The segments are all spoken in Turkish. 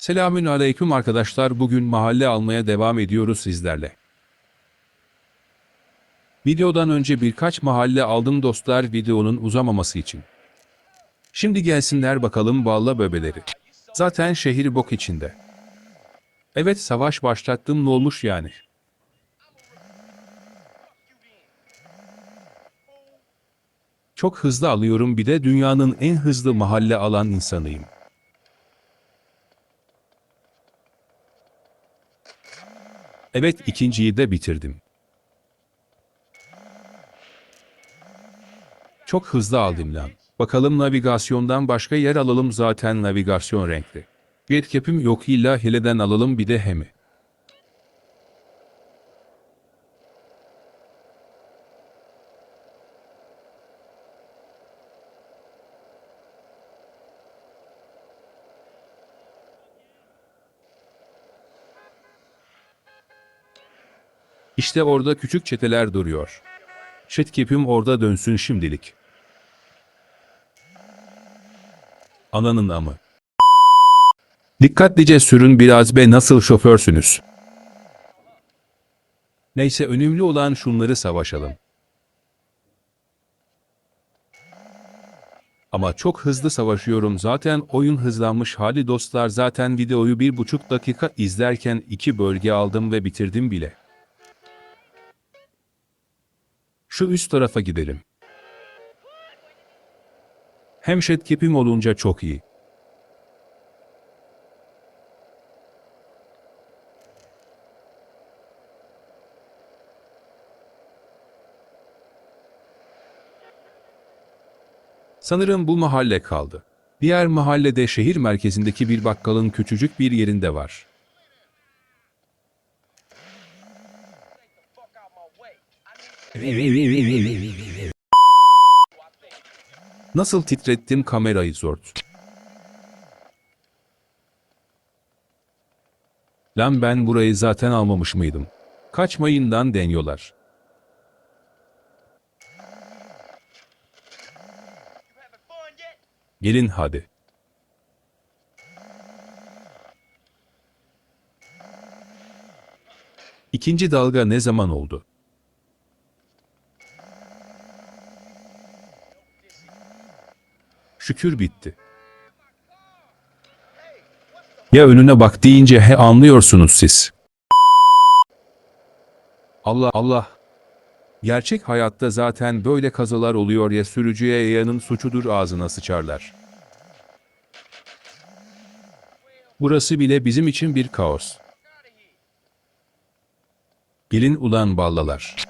Selamün aleyküm arkadaşlar. Bugün mahalle almaya devam ediyoruz sizlerle. Videodan önce birkaç mahalle aldım dostlar videonun uzamaması için. Şimdi gelsinler bakalım valla bebeleri. Zaten şehir bok içinde. Evet savaş başlattım ne olmuş yani. Çok hızlı alıyorum bir de dünyanın en hızlı mahalle alan insanıyım. Evet ikinciyi de bitirdim. Çok hızlı aldım lan. Bakalım navigasyondan başka yer alalım zaten navigasyon renkli. Jetcap'im yok illa hileden alalım bir de hemi. İşte orada küçük çeteler duruyor. Jetcap'im orada dönsün şimdilik. Ananın amı. Dikkatlice sürün biraz be nasıl şoförsünüz. Neyse önemli olan şunları savaşalım. Ama çok hızlı savaşıyorum zaten oyun hızlanmış hali dostlar zaten videoyu bir buçuk dakika izlerken iki bölge aldım ve bitirdim bile. Şu üst tarafa gidelim. Hem şetkepim olunca çok iyi. Sanırım bu mahalle kaldı. Diğer mahallede şehir merkezindeki bir bakkalın küçücük bir yerinde var. Nasıl titrettim kamerayı zort. Lan ben burayı zaten almamış mıydım? Kaçmayından deniyorlar. Gelin hadi. İkinci dalga ne zaman oldu? Şükür bitti. Ya önüne bak deyince he anlıyorsunuz siz. Allah Allah. Gerçek hayatta zaten böyle kazalar oluyor ya sürücüye yayanın suçudur ağzına sıçarlar. Burası bile bizim için bir kaos. Gelin ulan ballalar.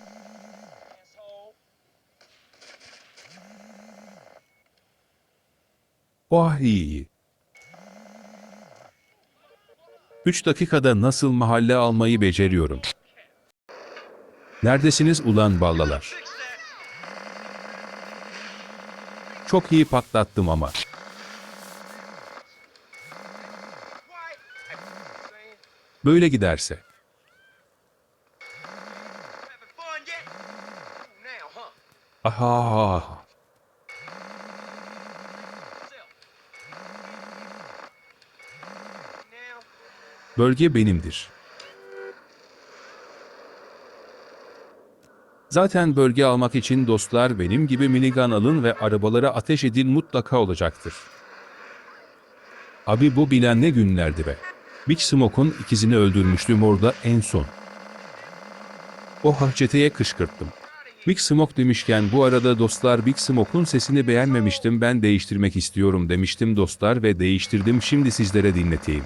İyi. Üç dakikada nasıl mahalle almayı beceriyorum. Neredesiniz ulan ballalar? Çok iyi patlattım ama. Böyle giderse. Aha. Bölge benimdir. Zaten bölge almak için dostlar benim gibi minigun alın ve arabalara ateş edin mutlaka olacaktır. Abi bu bilen ne günlerdi be. Big Smoke'un ikizini öldürmüştüm orada en son. O hahçeteye kışkırttım. Big Smoke demişken bu arada dostlar Big Smoke'un sesini beğenmemiştim ben değiştirmek istiyorum demiştim dostlar ve değiştirdim şimdi sizlere dinleteyim.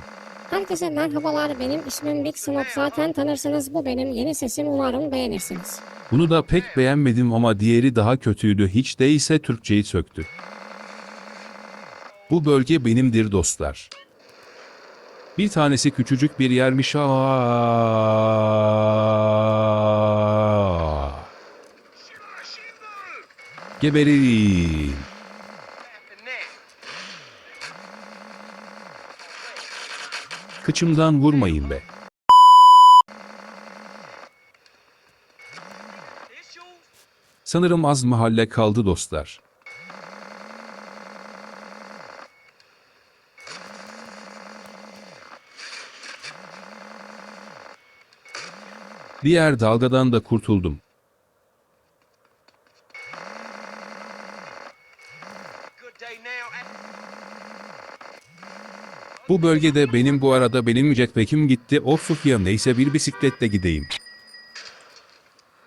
Herkese merhabalar benim ismim Big Smoke zaten tanırsınız bu benim yeni sesim umarım beğenirsiniz. Bunu da pek beğenmedim ama diğeri daha kötüydü hiç değilse Türkçeyi söktü. Bu bölge benimdir dostlar. Bir tanesi küçücük bir yermiş. Aa. Geberin. Kıçımdan vurmayın be. Sanırım az mahalle kaldı dostlar. Diğer dalgadan da kurtuldum. Bu bölgede benim bu arada benim jetpack'im gitti. Of ya neyse bir bisikletle gideyim.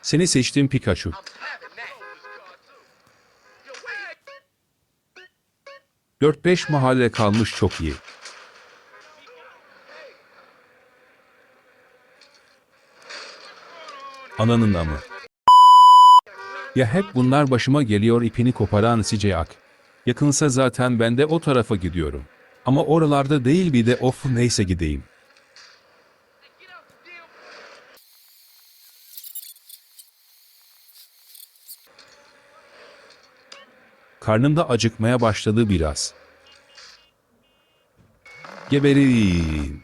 Seni seçtim Pikachu. That. 4-5 mahalle kalmış çok iyi. Ananın amı. Ya hep bunlar başıma geliyor ipini koparan Sicek. Yakınsa zaten ben de o tarafa gidiyorum. Ama oralarda değil bir de of neyse gideyim. Karnımda acıkmaya başladı biraz. Geberin.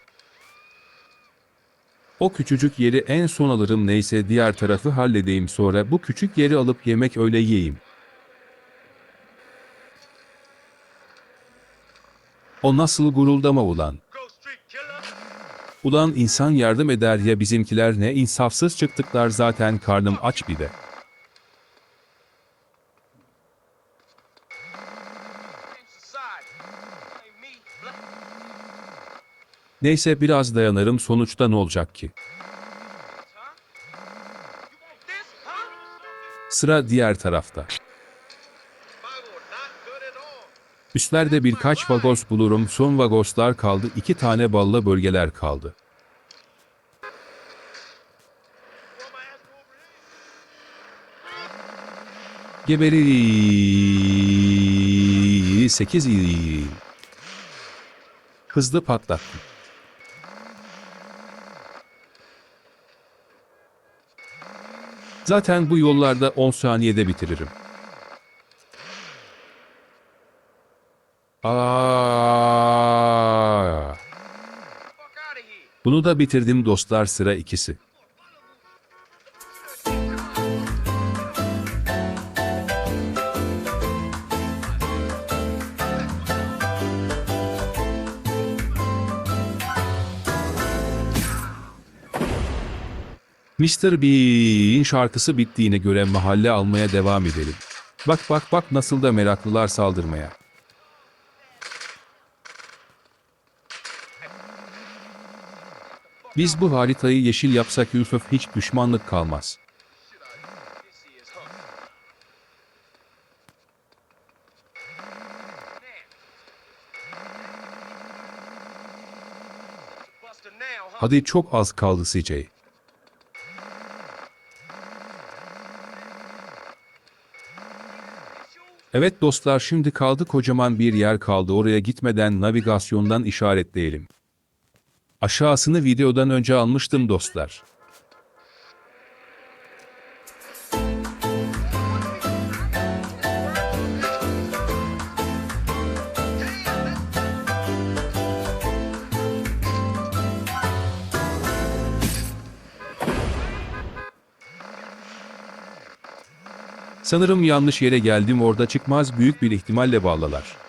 O küçücük yeri en son alırım neyse diğer tarafı halledeyim sonra bu küçük yeri alıp yemek öyle yiyeyim. O nasıl guruldama ulan? Ulan insan yardım eder ya bizimkiler ne insafsız çıktıklar zaten karnım aç bir de. Neyse biraz dayanırım sonuçta ne olacak ki? Sıra diğer tarafta. Üstlerde birkaç vagos bulurum son vagoslar kaldı iki tane balla bölgeler kaldı. Geberi 8 Hızlı patlattım. Zaten bu yollarda 10 saniyede bitiririm. Aa, bunu da bitirdim dostlar sıra ikisi. Mr. Bean şarkısı bittiğine göre mahalle almaya devam edelim. Bak bak bak nasıl da meraklılar saldırmaya. Biz bu haritayı yeşil yapsak Yusuf hiç düşmanlık kalmaz. Hadi çok az kaldı CJ. Evet dostlar şimdi kaldı kocaman bir yer kaldı oraya gitmeden navigasyondan işaretleyelim. Aşağısını videodan önce almıştım dostlar. Sanırım yanlış yere geldim orada çıkmaz büyük bir ihtimalle bağlalar.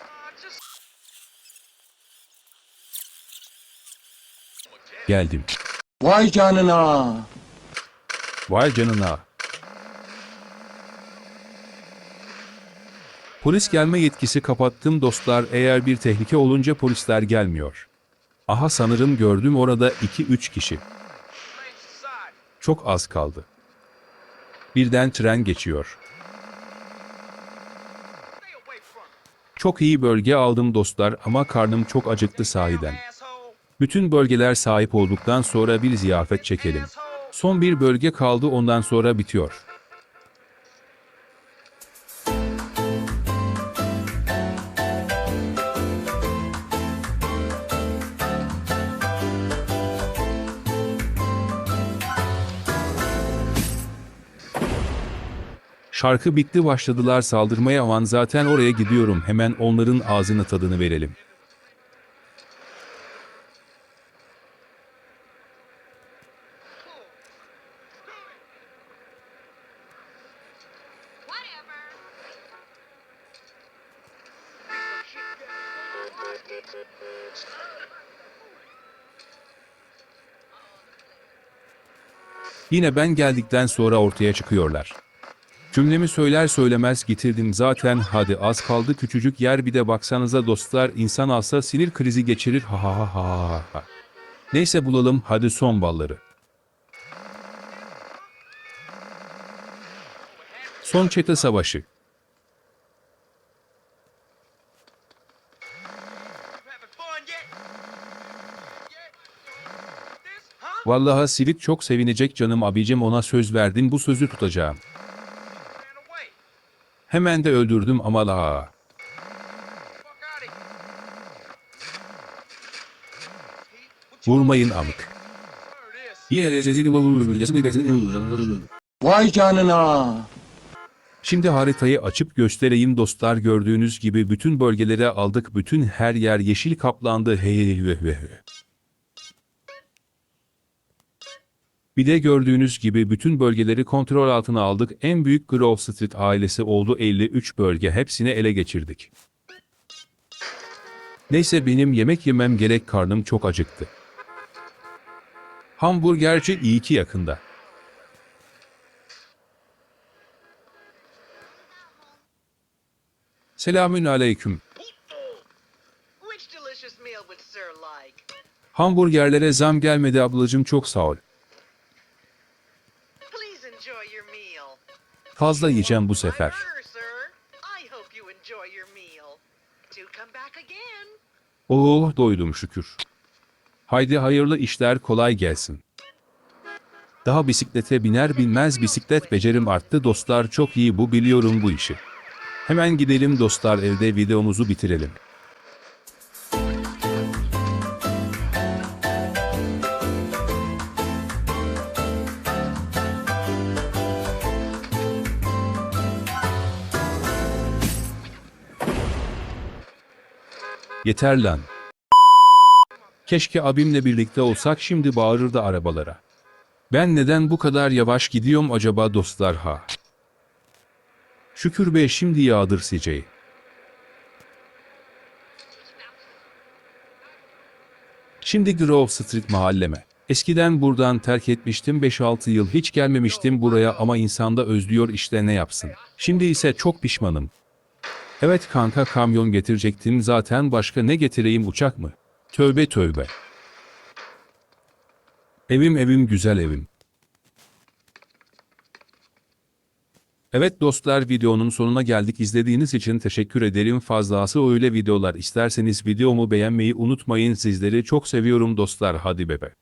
Geldim. Vay canına. Vay canına. Polis gelme yetkisi kapattım dostlar eğer bir tehlike olunca polisler gelmiyor. Aha sanırım gördüm orada 2-3 kişi. Çok az kaldı. Birden tren geçiyor. Çok iyi bölge aldım dostlar ama karnım çok acıktı sahiden. Bütün bölgeler sahip olduktan sonra bir ziyafet çekelim. Son bir bölge kaldı ondan sonra bitiyor. Şarkı bitti başladılar saldırmaya aman zaten oraya gidiyorum hemen onların ağzını tadını verelim. Yine ben geldikten sonra ortaya çıkıyorlar. Cümlemi söyler söylemez getirdim zaten hadi az kaldı küçücük yer bir de baksanıza dostlar insan alsa sinir krizi geçirir ha ha ha ha ha. Neyse bulalım hadi son balları. Son çete savaşı. Vallahi Silit çok sevinecek canım abicim ona söz verdim bu sözü tutacağım. Hemen de öldürdüm ama la. Vurmayın amık. Vay canına. Şimdi haritayı açıp göstereyim dostlar gördüğünüz gibi bütün bölgelere aldık bütün her yer yeşil kaplandı hey hey hey hey. Bir de gördüğünüz gibi bütün bölgeleri kontrol altına aldık. En büyük Grove Street ailesi oldu 53 bölge hepsini ele geçirdik. Neyse benim yemek yemem gerek karnım çok acıktı. Hamburgerci iyi ki yakında. Selamün aleyküm. Hamburgerlere zam gelmedi ablacım çok sağ ol. Fazla yiyeceğim bu sefer. Oo doydum şükür. Haydi hayırlı işler kolay gelsin. Daha bisiklete biner binmez bisiklet becerim arttı dostlar çok iyi bu biliyorum bu işi. Hemen gidelim dostlar evde videomuzu bitirelim. Yeter lan. Keşke abimle birlikte olsak şimdi bağırırdı arabalara. Ben neden bu kadar yavaş gidiyorum acaba dostlar ha? Şükür be şimdi yağdır siceyi. Şimdi Grove Street mahalleme. Eskiden buradan terk etmiştim 5-6 yıl hiç gelmemiştim buraya ama insanda özlüyor işte ne yapsın. Şimdi ise çok pişmanım. Evet kanka kamyon getirecektim zaten başka ne getireyim uçak mı? Tövbe tövbe. Evim evim güzel evim. Evet dostlar videonun sonuna geldik izlediğiniz için teşekkür ederim fazlası öyle videolar isterseniz videomu beğenmeyi unutmayın sizleri çok seviyorum dostlar hadi bebe.